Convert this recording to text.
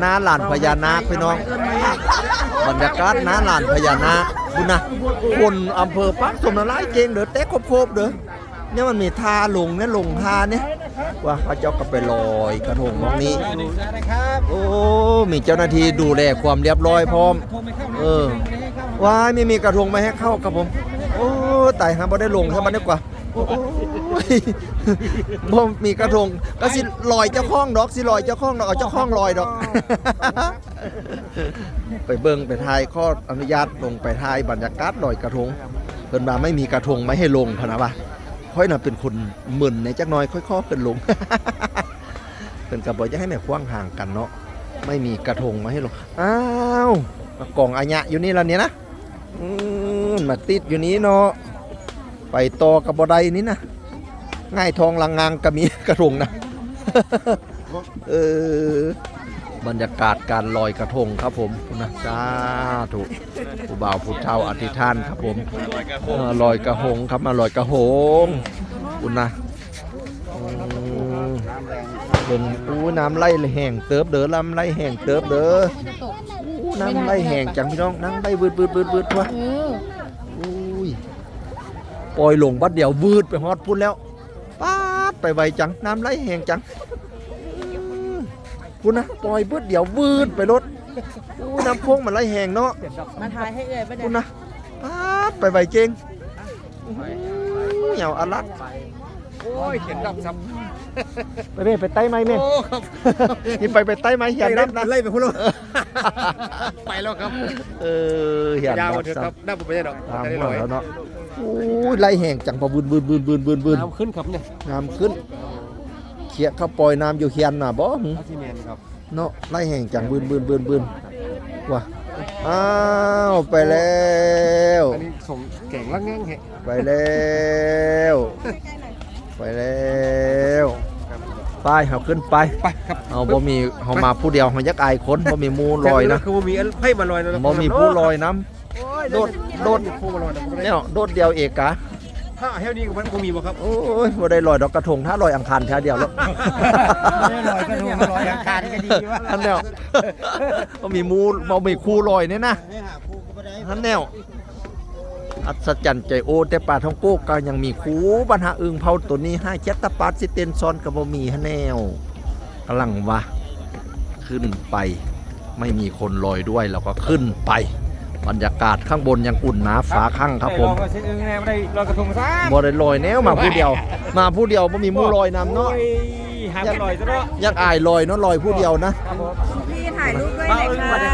หน้าหลานพญานาคพี่น้อง บรรยากาศหน้าหลานพญานาคคุณนะคนอำเภอปักสมนารายเจงเด้อเต๊กโคบๆเด้อเนี่ยมันมีทาลงเนี่ยลงทาเนี่ยว่าเขาเจ้าก็ไปลอยกระทงตรงนี้ โอ้มีเจ้าหน้าที่ดูแลความเรียบร้อยพร้อม เออว้ายไม่มีกระทงไม่ให้เข้าครับผม โอ้ตายฮะบ่ได้ลงใช่มันดีกว่า บ่มีกระทงก็สิลอยเจ้าข้องดอกสิลอยเจ้าข้องดอกเอาเจ้าข้องลอยดอก ไปเบิ่งไปทายข้ออนุญาตลงไปทายบรรยากาศลอยกระทงเพิ่นมาไม่มีกระทงไม่ให้ลงพะนะวะค่อยน่ะเป็นคนมึนในจักน้อยค่อยๆเพิ่นลงเพิ่นก็บ่อยากให้แม่คว้างห่างกันเนาะไม่มีกระทงมาให้ลงอ้าวมากองอาญะอยู่นี่แล้วเนี่ยนะอืมมาติดอยู่นี้เนาะ ไปต่อกับบ่ได้นี่นะง่ายทองลังงางก็มีกระทงนะเออบรรยากาศการลอยกระทงครับผมนะสาธุผู้บ่าวผู้เฒ่าอธิษฐานครับผมเออลอยกระหงครับมาลอยกระหงคุณนะอืมเบิ่งอู้น้ำไหลแห้งเติบเด้อลำไหลแห้งเติบเด้ออู้น้ำไหลแห้งจังพี่น้องน้ำไหลวืดวืดวืดวืดวะเอออุ้ย ปล่อยลงบัดเดียววืดไปฮอดพุ่นแล้วป๊าดไปไวจังน้ำไหลแห้งจังคุณนะปล่อยเบิดเดี๋ยววืดไปรถอู้น้ำโค้งมันไหลแหงเนาะมาถ่ายให้เลยไม่ได้คุณนะป๊าดไปไวเจงเหนียวอลัดโอ้ยเขียนดับซับไปเม่ไปไต้ไหมเม่โอ้ครับนี่ไปไปไต้ไหมอย่านับนะไล่ไปพุ่นแล้ว ไปแล้วครับเอออย่ายาวนับเถอะซ้ครับน่าผมไม่ได้ดอกำตามได้หัลวอยแล้วเนาะอู้ยไหลแหงจังพอบืนบืนบืนบืนบืนบืนน้ำขึ้นครับเนี่ยน้ำขึ้นเขียเข้าปล่อยน้ำอยู่เขียนน่ะบ่หึซีเมนครับเนาะไหลแหงจังบืนบืนบืนบืนว่ะอ้าวไปแล้วอันนี้ส่งเก่งลักแง่งเหะไปแล้ว ไปแล้ว ไปเอาขึ้นไปไปครับเอาบ่มีเฮามาผู้เดียวเฮายักอายคนบ่มีหมูลอยนะคือบ่มีไพ่มาลอยนะบ่มีผู้ลอยน้ำโดดโดดผู้มาลอยนะเนี่ยโดดเดียวเอกะถ้าเฮลนี่มันบ่มีบ่ครับโอ้ยบ่ได้ลอยดอกกระทงถ้าลอยอังคารแท้เดียวแล้วไม่ลอยก็ถูกลอยอังคารก็ดีว่าอันแนวบ่มีหมูบ่มีคู่ลอยเนี่ยนะอันแนว อัศจรรย์ใจโอ แต่ป่าทองโกกก็ยังมีคูปัญหาอึงเผาตัวนี้ให้เจ็ดตะปาดสิเตนซอนก็บ่มีฮะแนวกำลังว่าขึ้นไปไม่มีคนลอยด้วยเราก็ขึ้นไป บรรยากาศข้างบนยังอุ่นหนาฟ้าข้างครับผมเช็ดอึ้งแน่ไม่ได้ลอยกระทงซะบ่ได้ลอยแนวมาผู้เดียว มาผู้เดียวบ่มีหมู่ลอยนำเนาะหาไปลอยซะเนาะอยากอายลอยเนาะลอยผู้เดียวนะ พี่ถ่ายรูปด้วยมาเลยอึ้งค่ะมาเลย